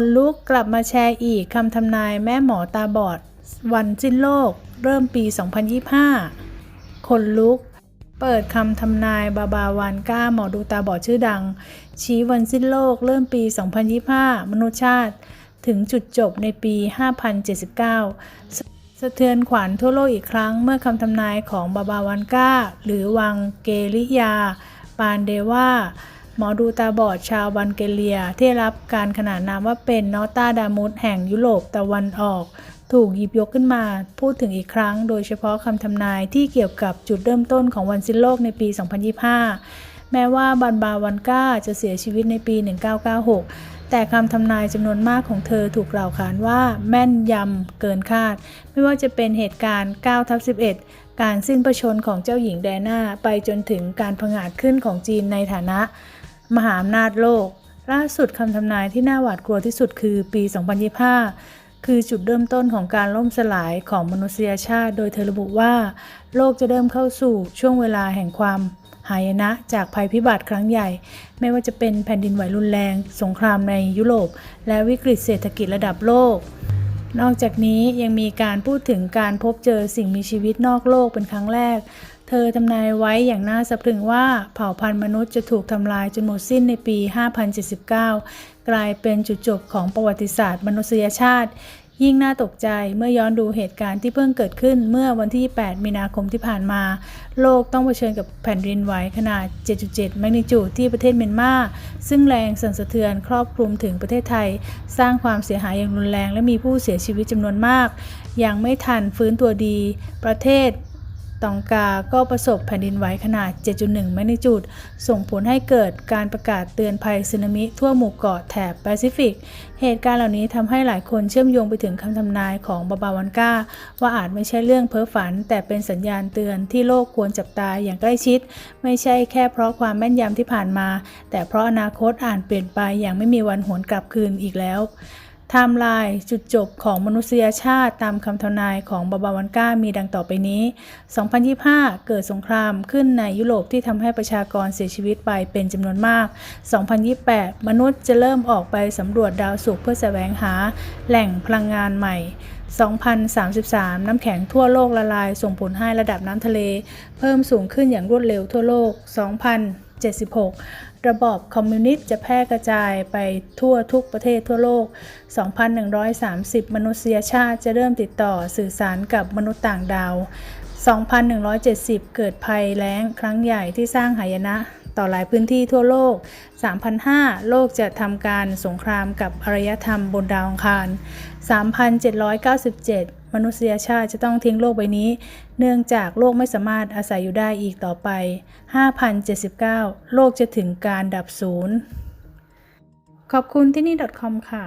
นลุกกลับมาแชร์อีกคำทำนายแม่หมอตาบอด วันสิ้นโลก เริ่มปี 2025 คนลุก เปิดคำทำนายบาบาวันก้าหมอดูตาบอดชื่อดัง ชี้วันสิ้นโลก เริ่มปี 2025 มนุษยชาติ ถึงจุดจบในปี 5079สสะเทือนขวัญทั่วโลกอีกครั้งเมื่อคำทำนายของบาบาวันก้า หรือวังเกลิยา ปานเดว่า หมอดูตาบอดชาวบันเกเลีย ที่รับการขนานนามว่าเป็นนอต้าดามุสแห่งยุโรปตะวันออก ถูกหยิบยกขึ้นมาพูดถึงอีกครั้ง โดยเฉพาะคำทำนายที่เกี่ยวกับจุดเริ่มต้นของวันสิ้นโลกในปี 2025 แม้ว่าบันบาวันก้าจะเสียชีวิตในปี 1996แต่คำทำนายจำนวนมากของเธอถูกกล่าวขานว่าแม่นยำเกินคาด ไม่ว่าจะเป็นเหตุการณ์9ทับ11 การสิ้นพระชนของเจ้าหญิงแดน่า ไปจนถึงการผงาดขึ้นของจีนในฐานะ มหาอำนาจโลก ล่าสุดคำทำนายที่น่าหวาดกลัวที่สุดคือปี 2025 คือจุดเริ่มต้นของการล่มสลายของมนุษยชาติ โดยเธอระบุว่า โลกจะเริ่มเข้าสู่ช่วงเวลาแห่งความหายนะจากภัยพิบัติครั้งใหญ่ ไม่ว่าจะเป็นแผ่นดินไหวรุนแรง สงครามในยุโรป และวิกฤตเศรษฐกิจระดับโลก นอกจากนี้ยังมีการพูดถึงการพบเจอสิ่งมีชีวิตนอกโลกเป็นครั้งแรกเธอทำนายไว้อย่างน่าสะพรึงว่าเผ่าพันธุ์มนุษย์จะถูกทำลายจนหมดสิ้นในปี 5079 กลายเป็นจุดจบของประวัติศาสตร์มนุษยชาติ ยิ่งน่าตกใจเมื่อย้อนดูเหตุการณ์ที่เพิ่งเกิดขึ้นเมื่อวันที่ 8 มีนาคมที่ผ่านมา โลกต้องเผชิญกับแผ่นดินไหวขนาด 7.7 แมกนิจูดที่ประเทศเมียนมา ซึ่งแรงสั่นสะเทือนครอบคลุมถึงประเทศไทย สร้างความเสียหายอย่างรุนแรงและมีผู้เสียชีวิตจำนวนมาก ยังไม่ทันฟื้นตัวดี ประเทศ ตองกาก็ประสบแผ่นดินไหวขนาด 7.1 แมกนิจูด ส่งผลให้เกิดการประกาศเตือนภัยสึนามิทั่วหมู่เกาะแถบแปซิฟิก เหตุการณ์เหล่านี้ทำให้หลายคนเชื่อมโยงไปถึงคำทำนายของบาบาวันกาว่าอาจไม่ใช่เรื่องเพ้อฝัน แต่เป็นสัญญาณเตือนที่โลกควรจับตาอย่างใกล้ชิด ไม่ใช่แค่เพราะความแม่นยำที่ผ่านมา แต่เพราะอนาคตอ่าจเปลี่ยนไปอย่างไม่มีวันหวนกลับคืนอีกแล้ว ไทม์ไลน์จุดจบของมนุษยชาติตามคำทำนายของบาบาวันก้ามีดังต่อไปนี้ 2025 เกิดสงครามขึ้นในยุโรปที่ทำให้ประชากรเสียชีวิตไปเป็นจำนวนมาก 2028 มนุษย์จะเริ่มออกไปสำรวจดาวศุกร์เพื่อแสวงหาแหล่งพลังงานใหม่ 2033 น้ำแข็งทั่วโลกละลายส่งผลให้ระดับน้ำทะเล เพิ่มสูงขึ้นอย่างรวดเร็วทั่วโลก 2000 2076 ระบอบคอมมิวนิสต์จะแพร่กระจายไปทั่วทุกประเทศทั่วโลก 2,130 มนุษยชาติจะเริ่มติดต่อสื่อสารกับมนุษย์ต่างดาว 2,170 เกิดภัยแล้งครั้งใหญ่ที่สร้างหายนะต่อหลายพื้นที่ทั่วโลก 3,005 โลกจะทำการสงครามกับอารยธรรมบนดาวอังคาร 3,797 มนุษยชาติจะต้องทิ้งโลกใบนี้ เนื่องจากโลกไม่สามารถอาศัยอยู่ได้อีกต่อไป 5,079 โลกจะถึงการดับศูนย์ขอบคุณที่นี่ .com ค่ะ